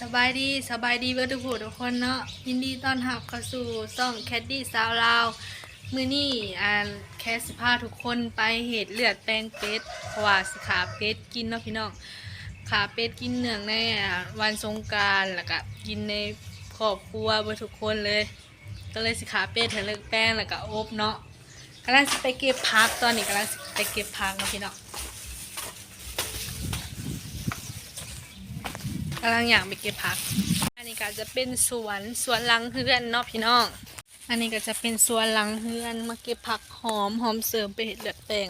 สบายดีสบายดีเบิร์ทุกผู้ทุกคนเนาะยินดีต้อนรับเข้าสู่ซ่องแคดดี้สาวลาวมือนี่อ่านแคสสิพาทุกคนไปเหตุเลือดแปลงเป็ดเพราะว่าสิขาเป็ดกินเนาะพี่น้องขาเป็ดกินเนื่องในอ่าวันสงกรารแล้วก็กินในครอบครัวเบิร์ทุกคนเลย ก็เลยสิขาเป็ดเถเลือกแป้งแล้วก็อบเนาะกำลังสิไปเก็บพักตอนนี้กำลังสิไปเก็บพักเนาะพี่น้องำลังอยากไปเก็บผัก อันนี้ก็จะเป็นสวนสวนหลังเฮือนเนาะพี่น้อง อันนี้ก็จะเป็นสวนหลังเฮือนมาเก็บผักหอมหอมเสริมไปเห็ดเลือแตง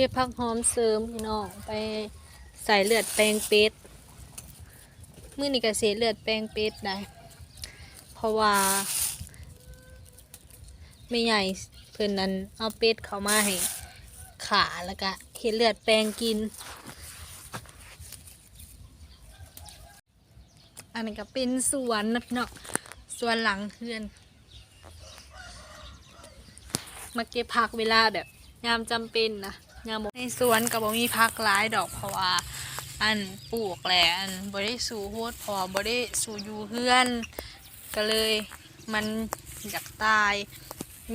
ก็บผักหอมเสริมพี่น้องไปใส่เลือดแปลงเป็ดมื้อนี้ก็เสียเลือดแปลงเป็ดได้ เพราะว่าไม่ใหญ่เพิ่นนั้นเอาเป็ดเข้ามาให้ขาแล้วก็เห็ดเลือดแปลงกิน อันนี้ก็เป็นสวนนะพี่น้องสวนหลังเพื่อน มาเก็บผักเวลาแบบยามจำเป็นนะ ยามในสวนกับบ่มีผักหลายดอกเพราะว่าอันปลูกแหละอันบ่ได้สู่โฮดพราะว่าบ่ได้สู่อยู่เฮือน ก็เลยมันอยากตาย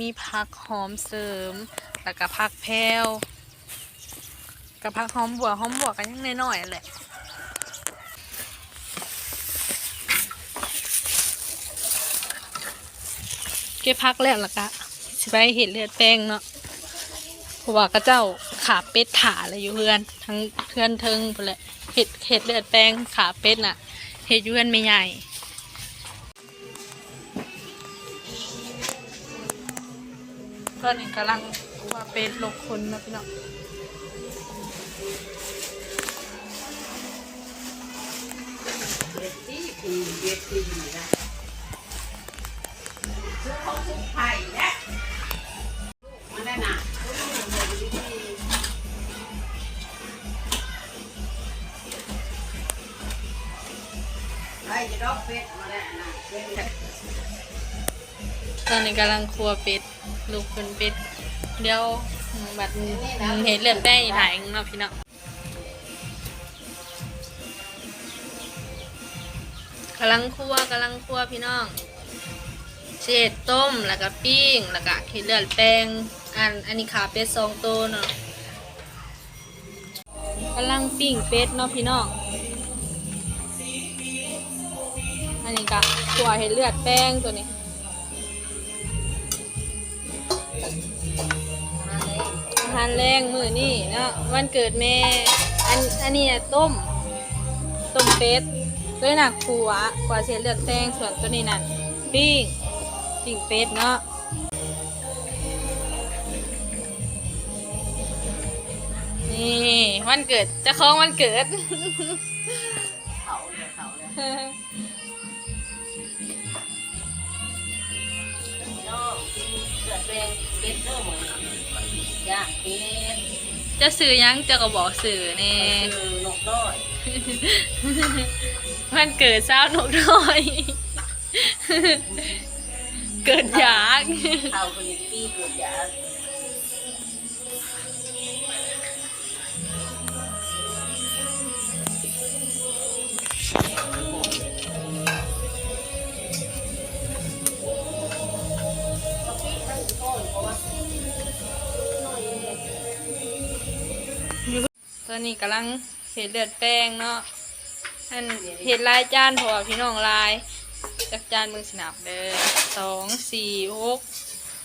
มีผักหอมเสริม แล้วก็ผักแพรวกับผักหอมบัวหอมบัวกันยังน้อยๆแหละเก็บพักแล้วล่ะกะสิไปเห็ดเลือดแป้งเนาะเพราะว่าก็เจ้า ขาเป็ดขาเลยอยู่เพื่อน ทั้งเพื่อนเทิงไปเลยเห็ดเห็ดเลือดแป้งขาเป็ดน่ะ เห็ดยูเพื่อนไม่ใหญ่ตอนนี้กำลังว่าเป็ดลกคนนะพี่น้องเด็ดที่เด็ดที่นะซื้อของซื้อไผ่และมาได้น่ะไอ้จะดอกเป็ดมา ตอนนี้กำลังครัวเป็ด ลูกเป็นเป็ด เดี๋ยวบัดเห็ดเลือดแป้งถ่ายหนึ่งเนาะพี่น้องกำลังคั่วกำลังคั่วพี่น้องเศษต้มแล้วก็ปิ้งแล้วก็เห็ดเลือดแป้งอันอันนี้ขาเป็ดสองตัวเนาะกำลังปิ้งเป็ดเนาะพี่น้อง อันนี้ก็คั่วเห็ดเลือดแป้งตัวนี้อาหารแรงมือนี่เนาะวันเกิดแม่อันอันนี้ต้มต้มเป็ดด้วยหนักขัวกว่าเสียเลือดแตงส่วนตัวนี้นั่นปิ้งปิ้งเป็ดเนาะนี่วันเกิดจะคล้องวันเกิด เขาเลยเขาเลย เกิดเป็นเป็ดเด้อหมดย่างเป็ดจะสื่อหยังเจะก็บอกสื่อนี่คือนกน้อยวันเกิดเช้าหนุกน้อย เกิดอยาก เขาคนนี้ปีเกิดยา ตอนนี้กำลังเห็ดเลือดแป้งเนาะอันเห็ดลายจานเพราะว่าพี่น้องลายจักจานมือสนับเด้อสองสี่หก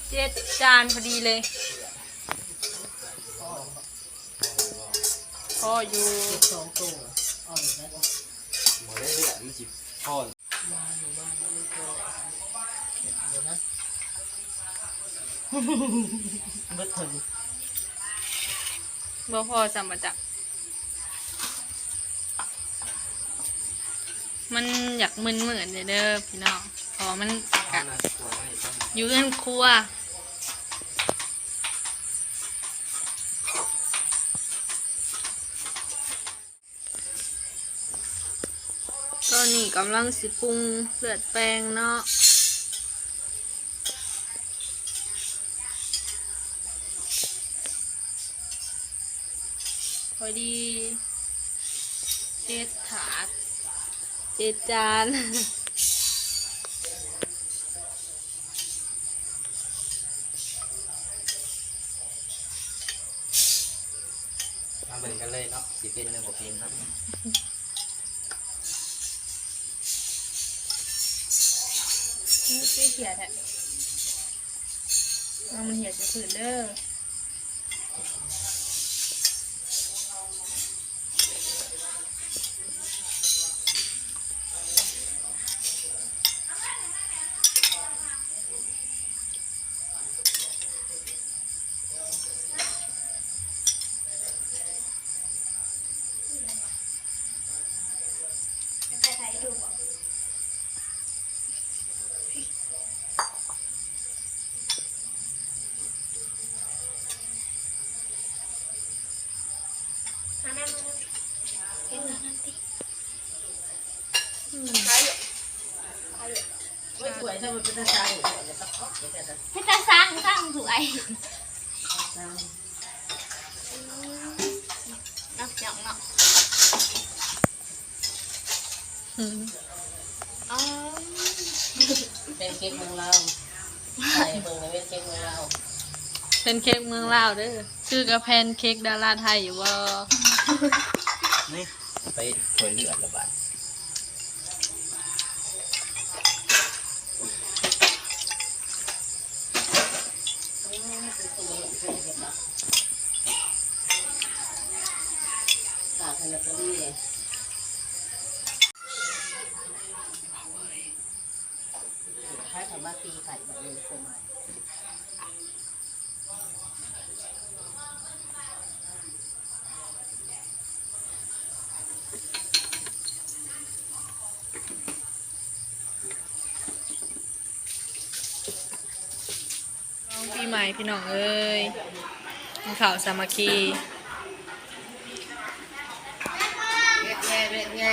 เจ็ดจานพอดีเลยพออยู่สองตัวอ่อนแล้วหมดได้เลือดมันจิบพ่อนมาหมู่บ้านไม่พอเดี๋ยวนะเบิดถึงบ่พอสำมาจัก มันอยากมึนเหมือนเด้อพี่น้องพอมันอากะอยู่เรือนครัวตอนนี้กำลังสิปรุงเลือดแปลงเนาะพอดีเจ็ดถาด เจ็ดจานมาเบิ่งกันเลยเนาะสิเป็นหรือบ่เป็นครับไม่ใช่เหียดอะเอามันเหียดจะผืนเด้อ เธอมันเป็นตาซางอยู่เดี๋ยต้องเอาไปแต่ละให้ตาสร้างสร้างสวยชายนอกจากเนาะอ๋อเป็นเค้กเมืองลาวใส่เบิ่งในเว็บเค้กเมืองลาวเป็นเค้กเมืองลาวเด้อชื่อกระแพนเค้กดาราไทยอยู่ว่นี่ไปถวยเลือดละบาด ปากให้ลอตเตอรี่ใช้คำมาตีไข่แบบนี้ก็มา องปีใหม่พี่น้องเอ้ยกินข่าวสามัคคีเรียกไงเรียกไง